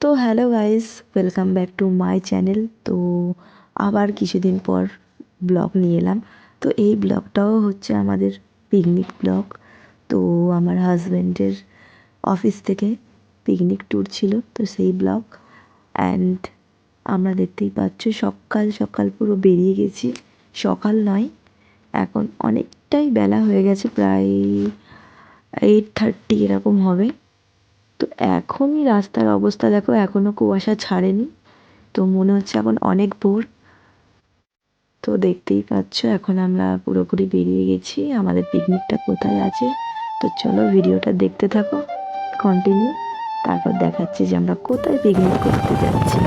তো hello guys welcome back to my channel তো আবার কিছুদিন পর ব্লগ নিয়ে এলাম। তো এই ব্লগটাও হচ্ছে আমাদের পিকনিক ব্লগ তো আমার হাজব্যান্ডের অফিস থেকে পিকনিক ট্যুর ছিল, তো সেই ব্লগ অ্যান্ড আমরা দেখতেই পাচ্ছ, সকাল সকাল পুরো বেরিয়ে গেছি। সকাল নয়, এখন অনেকটাই বেলা হয়ে গেছে, প্রায় এইট থার্টি এরকম হবে। তো এখনই রাস্তার অবস্থা দেখো এখনও কুয়াশা ছাড়েনি। তো মনে হচ্ছে এখন অনেক ভোর। তো দেখতেই পাচ্ছ, এখন আমরা পুরোপুরি বেরিয়ে গেছি। আমাদের পিকনিকটা কোথায় আছে? তো চলো ভিডিওটা দেখতে থাকো কন্টিনিউ তারপর দেখাচ্ছি যে আমরা কোথায় পিকনিক করতে যাচ্ছি।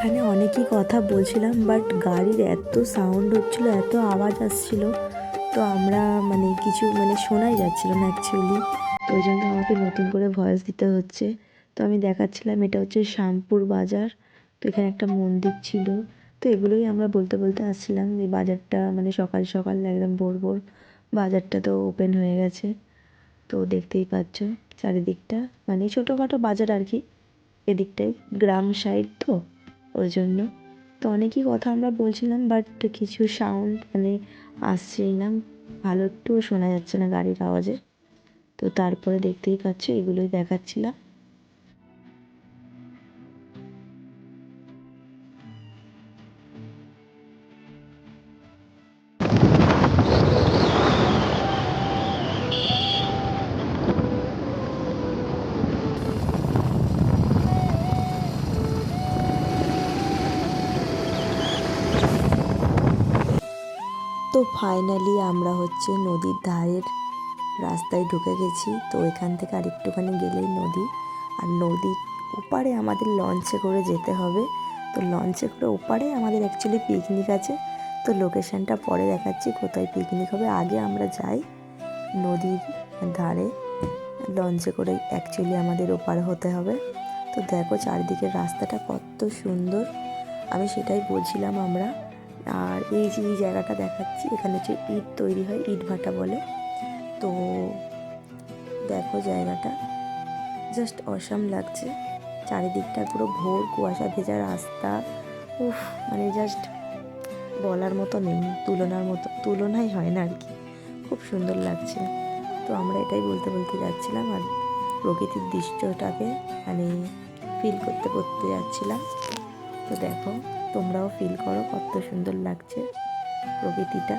এখানে অনেকই কথা বলছিলাম বাট গাড়ির এত সাউন্ড হচ্ছিল, এত আওয়াজ আসছিল, তো আমরা মানে কিছু মানে শোনাই যাচ্ছিল না অ্যাকচুয়ালি তো ওই জন্য আমাকে নতুন করে ভয়েস দিতে হচ্ছে। তো আমি দেখাচ্ছিলাম, এটা হচ্ছে শ্যামপুর বাজার, তো এখানে একটা মন্দির ছিল। তো এগুলোই আমরা বলতে বলতে আসছিলাম যে বাজারটা মানে সকাল সকাল একদম ভোর ভোর বাজারটা তো ওপেন হয়ে গেছে। তো দেখতেই পাচ্ছ চারিদিকটা মানে ছোটোখাটো বাজার আর কি এদিকটায় গ্রাম সাইড তো। ওই জন্য তো অনেকই কথা আমরা বলছিলাম বাট কিছু সাউন্ড মানে আসছেই না। ভালো একটুও শোনা যাচ্ছে না গাড়ির আওয়াজে। তো তারপরে দেখতেই পাচ্ছ, এগুলোই দেখাচ্ছিলাম। তো ফাইনালি আমরা হচ্ছে নদীর ধারের রাস্তায় ঢুকে গেছি। তো এখান থেকে আর একটুখানি গেলেই নদী। আর নদীর ওপারে আমাদের লঞ্চে করে যেতে হবে। তো লঞ্চে করে ওপারে আমাদের অ্যাকচুয়ালি পিকনিক আছে। তো লোকেশানটা পরে দেখাচ্ছি কোথায় পিকনিক হবে। আগে আমরা যাই নদীর ধারে। লঞ্চে করে অ্যাকচুয়ালি আমাদের ওপার হতে হবে। তো দেখো চারিদিকের রাস্তাটা কত সুন্দর। আমি সেটাই বলছিলাম আমরা। আর এই যে এই জায়গাটা দেখাচ্ছি, এখানে হচ্ছে ইট তৈরি হয়, ইট ভাটা বলে। তো দেখো জায়গাটা, জাস্ট অসাম লাগছে। চারিদিকটা পুরো ভোর কুয়াশা ভেজা রাস্তা। উফ মানে জাস্ট বলার মতো নেই, তুলনার মতো, তুলনাই হয় না আর কি। খুব সুন্দর লাগছে। তো আমরা এটাই বলতে বলতে যাচ্ছিলাম আর প্রকৃতির দৃশ্যটাকে মানে ফিল করতে করতে যাচ্ছিলাম। তো দেখো, তোমরাও ফিল করো কত সুন্দর লাগছে। প্রকৃতিটা,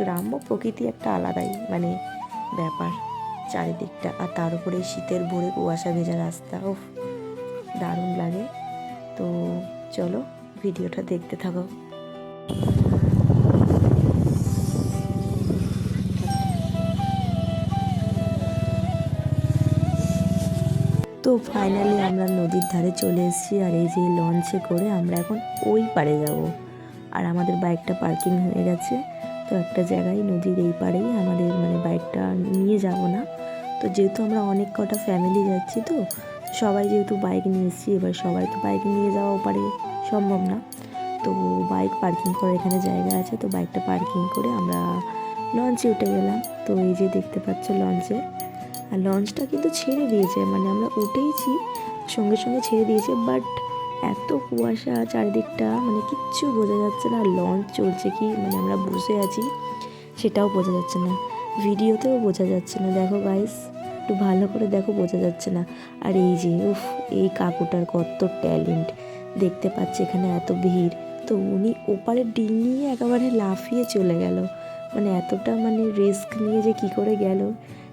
গ্রাম্য প্রকৃতি একটা আলাদাই মানে ব্যাপার চারিদিকটা। আর তার উপরে শীতের ভোরে কুয়াশা ভেজা রাস্তা ও দারুণ লাগে। তো চলো, ভিডিওটা দেখতে থাকো। তো ফাইনালি আমরা নদীর ধারে চলে এসেছি, আর এই যে লঞ্চে করে আমরা এখন ওই পারে যাব। আর আমাদের বাইকটা পার্কিং হয়ে গেছে। তো একটা জায়গায় নদীর এই পারেই আমাদের মানে বাইকটা নিয়ে যাব না। তো যেহেতু আমরা অনেক কটা ফ্যামিলি যাচ্ছি তো, সবাই যেহেতু বাইক নিয়ে এসেছি, এবার সবাই তো বাইক নিয়ে যাওয়া পারে সম্ভব না। তো বাইক পার্কিং করার এখানে জায়গা আছে, তো বাইকটা পার্কিং করে আমরা লঞ্চে উঠে গেলাম। তো এই যে দেখতে পাচ্ছ লঞ্চে আর লঞ্চটা কিন্তু ছেড়ে দিয়েছে মানে আমরা উঠেইছি, সঙ্গে সঙ্গে ছেড়ে দিয়েছে বাট এত কুয়াশা চারিদিকটা মানে কিচ্ছু বোঝা যাচ্ছে না। লঞ্চ চলছে কি মানে আমরা বসে আছি, সেটাও বোঝা যাচ্ছে না। ভিডিওতেও বোঝা যাচ্ছে না। দেখো গাইস একটু ভালো করে দেখো, বোঝা যাচ্ছে না। আর এই যে, উফ, এই কাকুটার কত ট্যালেন্ট দেখতে পাচ্ছি এখানে এত ভিড়। তো উনি ওপারে ডিল নিয়ে একেবারে লাফিয়ে চলে গেল। মানে এতটা মানে রিস্ক নিয়ে যে কি করে গেল,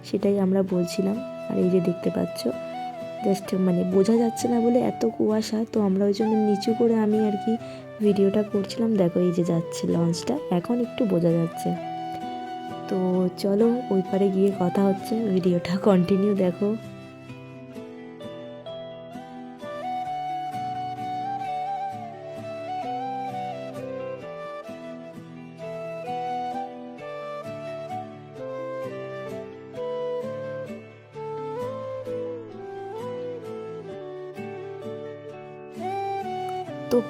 সেটাই আমরা বলছিলাম। আর এই যে দেখতে পাচ্ছ জাস্ট মানে বোঝা যাচ্ছে না বলে এত কুয়াশা, তো আমরা ওই জন্য নিচু করে আমি আর কি ভিডিওটা করছিলাম। দেখো এই যে যাচ্ছে লঞ্চটা, এখন একটু বোঝা যাচ্ছে। তো চলো ওই পারে গিয়ে কথা হচ্ছে, ভিডিওটা কন্টিনিউ দেখো।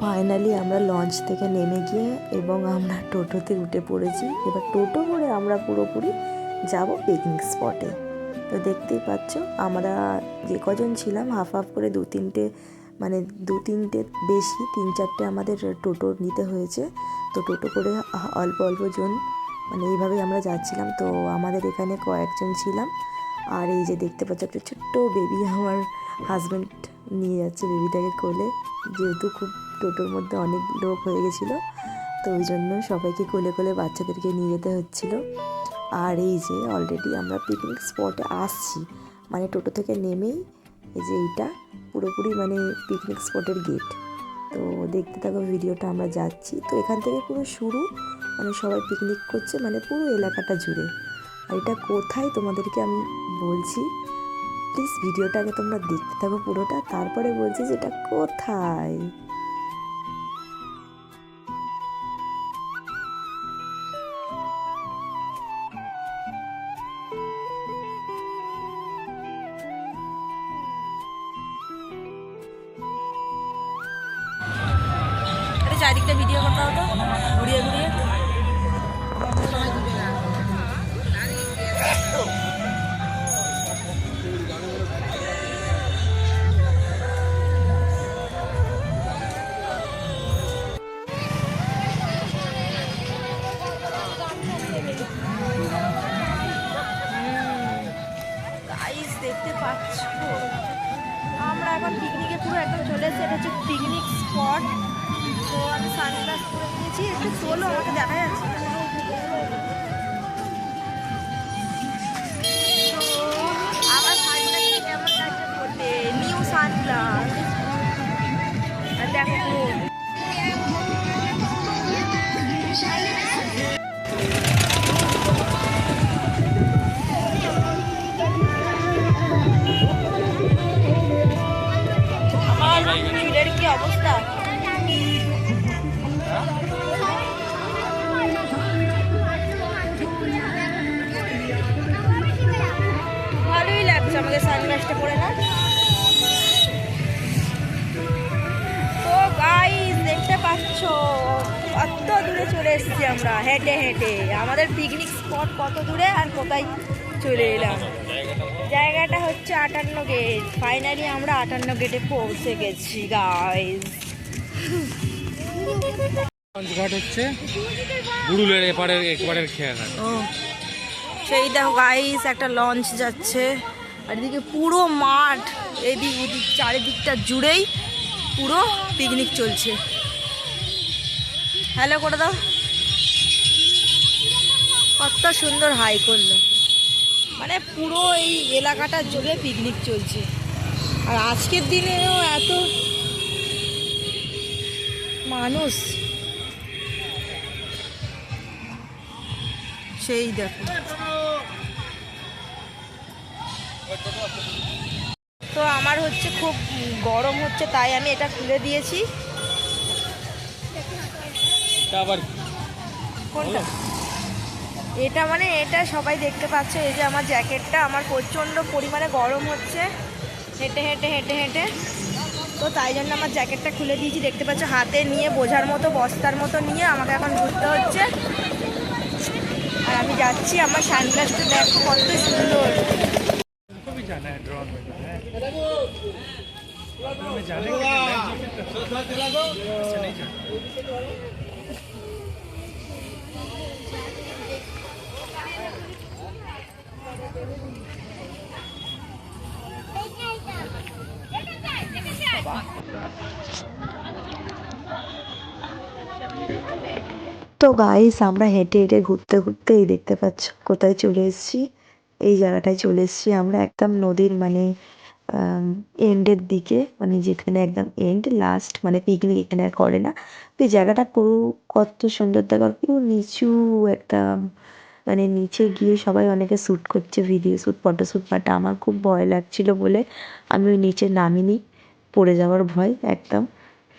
ফাইনালি আমরা লঞ্চ থেকে নেমে গিয়ে এবং আমরা টোটোতে উঠে পড়েছি। এবার টোটো করে আমরা পুরোপুরি যাব পিকনিক স্পটে তো দেখতেই পাচ্ছ, আমরা যে কজন ছিলাম হাফ হাফ করে দু তিনটে মানে দু তিনটে বেশি, তিন চারটে আমাদের টোটো নিতে হয়েছে। তো টোটো করে অল্প অল্প জন মানে এইভাবেই আমরা যাচ্ছিলাম। তো আমাদের এখানে কয়েকজন ছিলাম। আর এই যে দেখতে পাচ্ছ, একটা ছোট্ট বেবি আমার হাজব্যান্ড নিয়ে যাচ্ছে বেবিটাকে কোলে। যেহেতু খুব টোটোর মধ্যে অনেক লোক হয়ে গেছিল, তো ওই জন্য সবাইকে কোলে কোলে বাচ্চাদেরকে নিয়ে যেতে হচ্ছিল। আর এই যে অলরেডি আমরা পিকনিক স্পটে আসছি মানে টোটো থেকে নেমেই এই যে এইটা পুরোপুরি মানে পিকনিক স্পটের গেট তো দেখতে থাকো ভিডিওটা, আমরা যাচ্ছি। তো এখান থেকে পুরো শুরু মানে সবাই পিকনিক করছে মানে পুরো এলাকাটা জুড়ে। আর এটা কোথায় তোমাদেরকে আমি বলছি প্লিজ ভিডিওটাকে তোমরা দেখতে থাকো পুরোটা, তারপরে বলছি যে এটা কোথায়? আরে চারিদিকটা ভিডিও করতে হতো ঘুরিয়ে ঘুরিয়ে। দেখতে পাচ্ছ? আমরা এখন পিকনিকে পুরো একদম চলে এসেছি। এটা হচ্ছে পিকনিক স্পট তো আমি সানগ্লাস পরে নিয়েছি, একটু চলো আমাকে দেখা যাচ্ছে আমার সানগ্লাস কেমন লাগছে নিউ সানগ্লাস আর দেখো দূরে আর কোথায় চলে এলাম? জায়গাটা হচ্ছে আটান্ন গেট ফাইনালি আমরা আটান্ন গেটে পৌঁছে গেছি গাইস ঘাট হচ্ছে বুড়ুলের এপারের একবারের খেয়াঘাট। সেই দেখো গাইস একটা লঞ্চ যাচ্ছে। আর এদিকে পুরো মাঠ এদিক ওদিক চারিদিকটা জুড়েই পুরো পিকনিক চলছে। হ্যালো করে দাও। কত সুন্দর হাই করল। মানে পুরো এই এলাকাটা জুড়ে পিকনিক চলছে। আর আজকের দিনেও এত মানুষ। সেই দেখো। তো আমার হচ্ছে খুব গরম হচ্ছে তাই আমি এটা খুলে দিয়েছি। আবার কোনটা? এটা মানে এটা সবাই দেখতে পাচ্ছে এই যে আমার জ্যাকেটটা আমার প্রচণ্ড পরিমাণে গরম হচ্ছে। হেঁটে হেঁটে হেঁটে হেঁটে। তো তাই জন্য আমার জ্যাকেটটা খুলে দিয়েছি দেখতে পাচ্ছ হাতে নিয়ে বোঝার মতো বস্তার মতো নিয়ে আমাকে এখন ঘুরতে হচ্ছে। আর আমি যাচ্ছি আমার সানগ্লাসটা দেখো কত সুন্দর। খুবই জানা তো গাইস আমরা হেঁটে হেঁটে ঘুরতে ঘুরতে এই দেখতে পাচ্ছ, কোথায় চলে এসেছি? এই জায়গাটায় চলে এসেছি আমরা একদম নদীর মানে এন্ডের দিকে মানে যেখানে একদম এন্ড লাস্ট মানে পিকনিক এখানে আর করে না। তো এই জায়গাটা পুরো কত সুন্দর দেখা পুরো নিচু একটা মানে নিচে গিয়ে সবাই অনেকে শ্যুট করছে video shoot photo shoot but আমার খুব ভয় লাগছিল বলে আমি ওই নিচে নামিনি। পড়ে যাওয়ার ভয় একদম।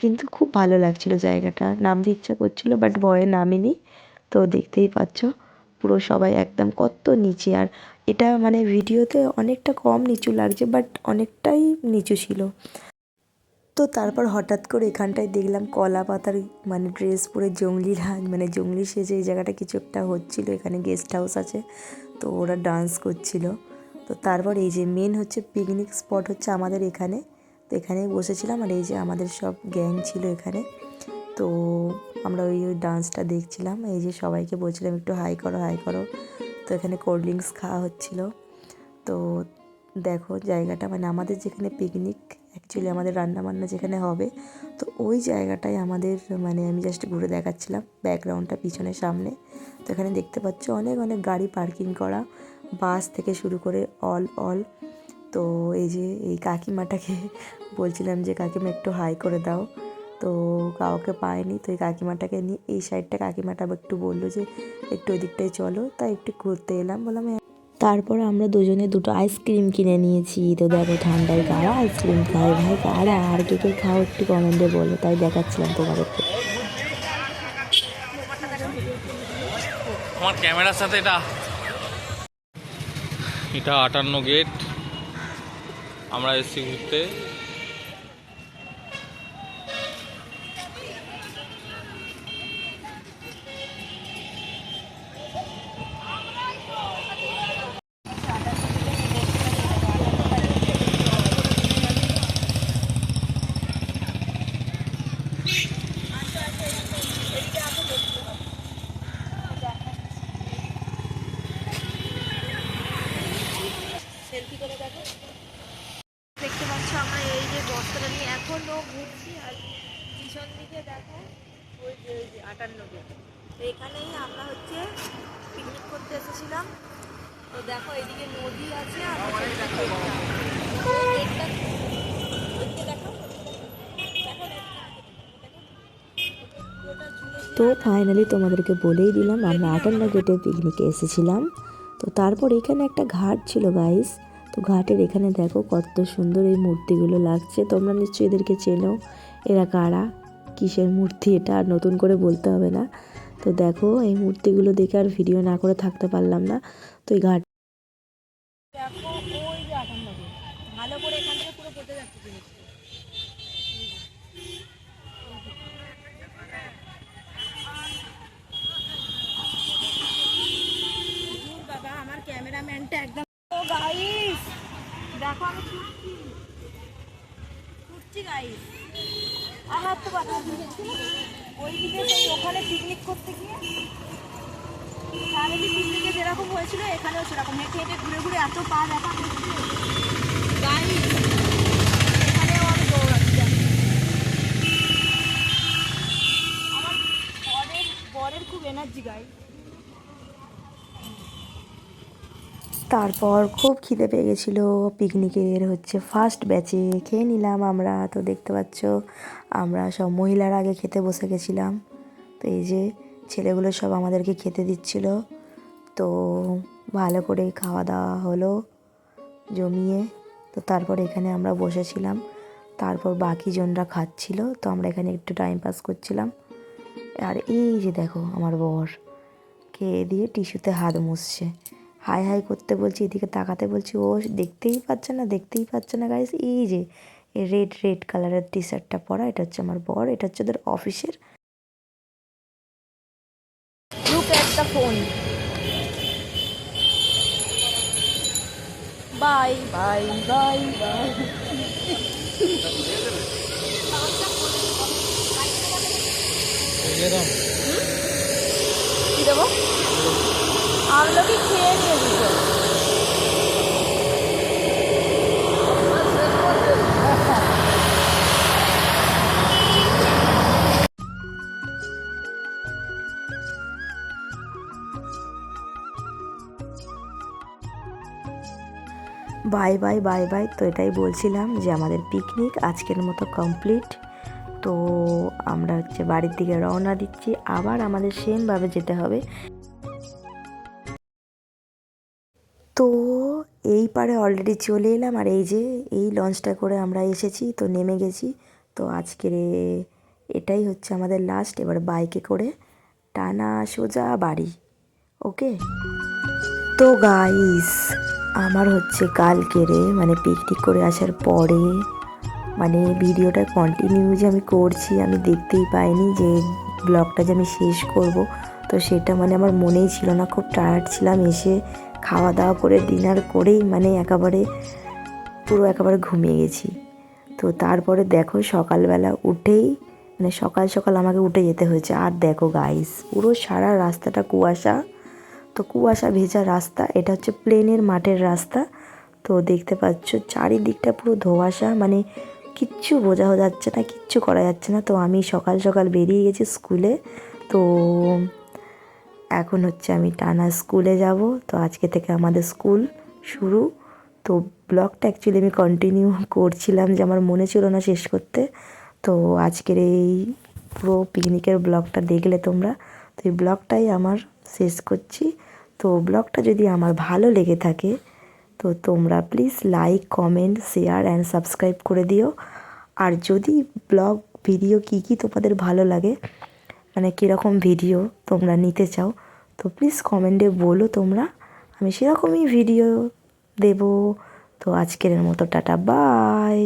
কিন্তু খুব ভালো লাগছিল জায়গাটা। নামতে ইচ্ছা করছিল বাট ভয়ে নামিনি। তো দেখতেই পাচ্ছ, পুরো সবাই একদম কত নিচে। আর এটা মানে ভিডিওতে অনেকটা কম নিচু লাগছে বাট অনেকটাই নিচু ছিল। তো তারপর হঠাৎ করে এখানটায় দেখলাম কলা পাতার মানে ড্রেস পরে জঙ্গলিরা মানে জঙ্গলি সেজে এই জায়গাটা কিছু একটা হচ্ছিল। এখানে গেস্ট হাউস আছে, তো ওরা ডান্স করছিল। তো তারপর এই যে মেন হচ্ছে পিকনিক স্পট হচ্ছে আমাদের এখানে। তো এখানেই বসেছিলাম আর এই যে আমাদের সব গ্যাং ছিল এখানে। তো আমরা ওই ওই ডান্সটা দেখছিলাম, এই যে সবাইকে বলছিলাম একটু হাই করো হাই করো। তো এখানে কোল্ড ড্রিঙ্কস খাওয়া হচ্ছিল। তো দেখো জায়গাটা মানে আমাদের যেখানে পিকনিক অ্যাকচুয়ালি আমাদের রান্না বান্না যেখানে হবে, তো ওই জায়গাটাই আমাদের মানে আমি জাস্ট ঘুরে দেখাচ্ছিলাম ব্যাকগ্রাউন্ডটা পিছনে সামনে। তো এখানে দেখতে পাচ্ছ অনেক অনেক গাড়ি পার্কিং করা বাস থেকে শুরু করে অল অল তো এই যে এই কাকিমাটাকে বলছিলাম যে কাকিমা একটু হাই করে দাও। তো কাউকে পায়নি তো এই কাকিমাটাকে নিয়ে এই সাইডটা কাকিমাটা একটু বলল যে একটু ওই দিকটায় চলো। তাই একটু ঘুরতে এলাম বললাম "হ্যাঁ, তারপর আমরা দুজনে দুটো আইসক্রিম কিনে নিয়েছি। তো দেখো ঠান্ডায় কারা আইসক্রিম খায় ভাই? কারা? আর কে কে খাও একটু কমেন্টে বলো তাই দেখাচ্ছিলাম তোমাদেরকে আমার ক্যামেরার সাথে এটা এটা আটান্ন গেট। আমরা এসছি ঘুরতে। সেলফি করে দেখো দেখতে পাচ্ছ আমরা এই যে বস্তাটা নিয়ে এখনও ঘুরছি আর পিছন দিকে দেখো, ওই যে ওই যে আটান্ন তো এখানেই আমরা হচ্ছে পিকনিক করতে এসেছিলাম। তো দেখো, এদিকে নদী আছে আর তো ফাইনালি তোমাদেরকে বলেই দিলাম, আমরা আটান্ন গেটে পিকনিকে এসেছিলাম। তো তারপর এখানে একটা ঘাট ছিল গাইস তো ঘাটের এখানে দেখো কত সুন্দর এই মূর্তিগুলো লাগছে। তোমরা নিশ্চয়ই এদেরকে চেনো। এরা কারা? কিসের মূর্তি এটা? আর নতুন করে বলতে হবে না। তো দেখো এই মূর্তিগুলো দেখে আর ভিডিও না করে থাকতে পারলাম না। তো এই ঘাট দেখো ওই যে আটান্ন গেট ভালো করে এখান থেকে পুরো কেটে যাচ্ছে জিনিসটা দূর বাবা আমার ক্যামেরাম্যানটা একদম ও গাইস দেখো আমি ছুটছি ছুটছি গাইস আমার তো কথা ওই দিকে সেই ওখানে পিকনিক করতে গিয়ে ফ্যামিলি পিকনিকে যেরকম হয়েছিল, এখানেও সেরকম। হেঁটে ঘুরে ঘুরে এত পা ব্যথা করছে। এখানেও আমি দৌড়াচ্ছি আমি। আমার বরের বরের খুব এনার্জি গাই তারপর খুব খিদে পেয়ে গেছিল। পিকনিকের হচ্ছে ফার্স্ট ব্যাচে খেয়ে নিলাম আমরা, তো দেখতে পাচ্ছ আমরা সব মহিলারা আগে খেতে বসে গেছিলাম। তো এই যে ছেলেগুলো সব আমাদেরকে খেতে দিচ্ছিল। তো ভালো করে খাওয়া দাওয়া হলো জমিয়ে। তো তারপর এখানে আমরা বসেছিলাম। তারপর বাকি জনরা খাচ্ছিল, তো আমরা এখানে একটু টাইম পাস করছিলাম। আর এই যে দেখো আমার বর, খেয়ে দিয়ে টিস্যুতে হাত মুছছে। হাই হাই করতে বলছি এদিকে তাকাতে বলছি ও দেখতেই পাচ্ছে না দেখতেই পাচ্ছে না গাইস এই যে রেড রেড কালারের টি শার্টটা পরা এটা হচ্ছে আমার বর এটা হচ্ছে ওদের অফিসের phone bye bye bye bye কি দেবো? আমলকি খেয়ে বাই বাই বাই বাই, তো এটাই বলছিলাম যে আমাদের পিকনিক আজকের মতো কমপ্লিট তো আমরা হচ্ছে বাড়ির দিকে রওনা দিচ্ছি। আবার আমাদের সেমভাবে যেতে হবে। তো এই পারে অলরেডি চলে এলাম। আর এই যে, এই লঞ্চটা করে আমরা এসেছি, তো নেমে গেছি। তো আজকের এটাই হচ্ছে আমাদের লাস্ট এবার বাইকে করে টানা সোজা বাড়ি। ওকে? তো গাইস আমার হচ্ছে কালকেরে মানে পিকনিক করে আসার পরে মানে ভিডিওটা কন্টিনিউ যে আমি করছি, আমি দেখতেই পাইনি যে ব্লগটা যে আমি শেষ করব। তো সেটা মানে আমার মনেই ছিল না, খুব টায়ার্ড ছিলাম এসে। খাওয়া দাওয়া করে ডিনার করেই মানে একেবারে পুরো একেবারে ঘুমিয়ে গেছি। তো তারপরে দেখো সকালবেলা উঠেই মানে সকাল সকাল আমাকে উঠে যেতে হয়েছে। আর দেখো গাইস পুরো সারা রাস্তাটা কুয়াশা। তো কুয়াশা ভেজা রাস্তা, এটা হচ্ছে প্লেনের মাঠের রাস্তা। তো দেখতে পাচ্ছ চারিদিকটা পুরো ধোঁয়াশা মানে কিচ্ছু বোঝা যাচ্ছে না, কিচ্ছু করা যাচ্ছে না। তো আমি সকাল সকাল বেরিয়ে গেছি স্কুলে তো এখন হচ্ছে আমি টানা স্কুলে যাব। তো আজকে থেকে আমাদের স্কুল শুরু। তো ব্লগটা অ্যাকচুয়ালি আমি কন্টিনিউ করছিলাম যে আমার মনে ছিল না শেষ করতে। তো আজকের এই পুরো পিকনিকের ব্লগটা দেখলে তোমরা। তো এই ব্লগটাই আমার শেষ করছি। তো ব্লগটা যদি আমার ভালো লেগে থাকে, তো তোমরা please like comment share and subscribe করে দিও। আর যদি ব্লগ ভিডিও কী কী তোমাদের ভালো লাগে মানে কীরকম ভিডিও তোমরা নিতে চাও, তো প্লিজ কমেন্টে বলো তোমরা, আমি সেরকমই ভিডিও দেব। তো আজকের মতো টাটা বাই